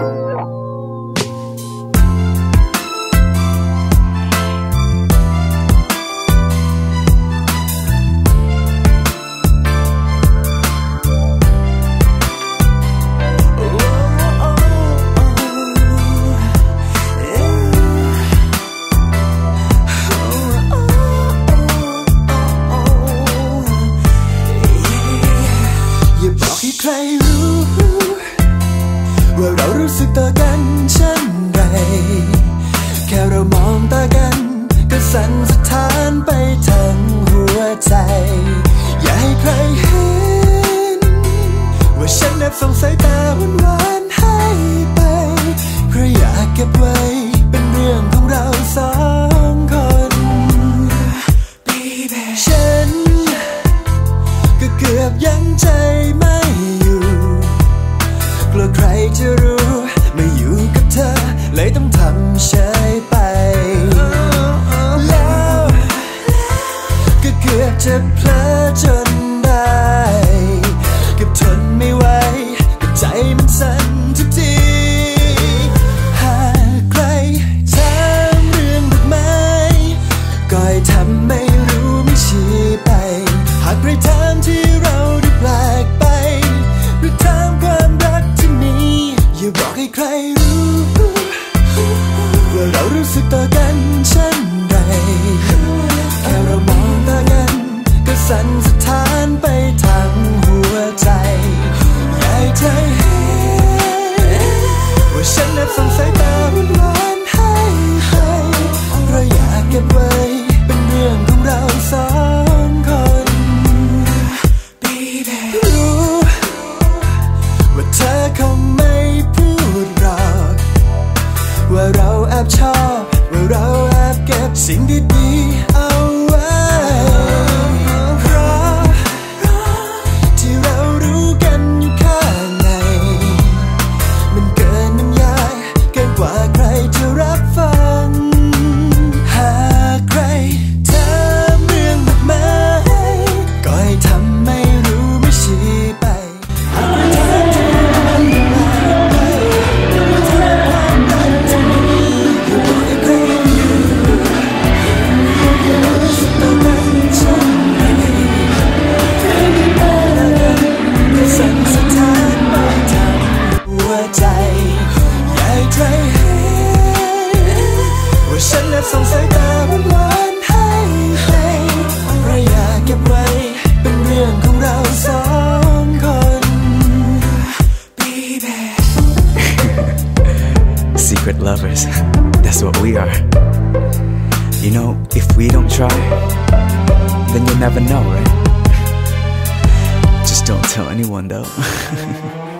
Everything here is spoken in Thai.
อย่ ว่าเรารู้สึกต่อกันเช่นไร แค่เรามองตากัน ก็สั่นสะท้านไปทั้งหัวใจ อย่าให้ใครเห็น ว่าฉันแอบส่งสายตาหวานให้ไปเพราะอยากเก็บไว้เป็นเรื่องของเราสองคน Baby ฉันก็เกือบยังใจไม่ ลัวใครจะรู้ ไม่อยู่กับเธอ เลยต้องทำเฉยไป ให้ใครรู้ว่าเรารู้สึกต่อกันเช่น เก็ ส่งสายตาหวานๆให้ไปเพราะอยากเก็บไว้ เป็นเรื่องของเราสองคน Baby Secret lovers. That's what we are. You know, if we don't try, then you'll never know, right? Just don't tell anyone though.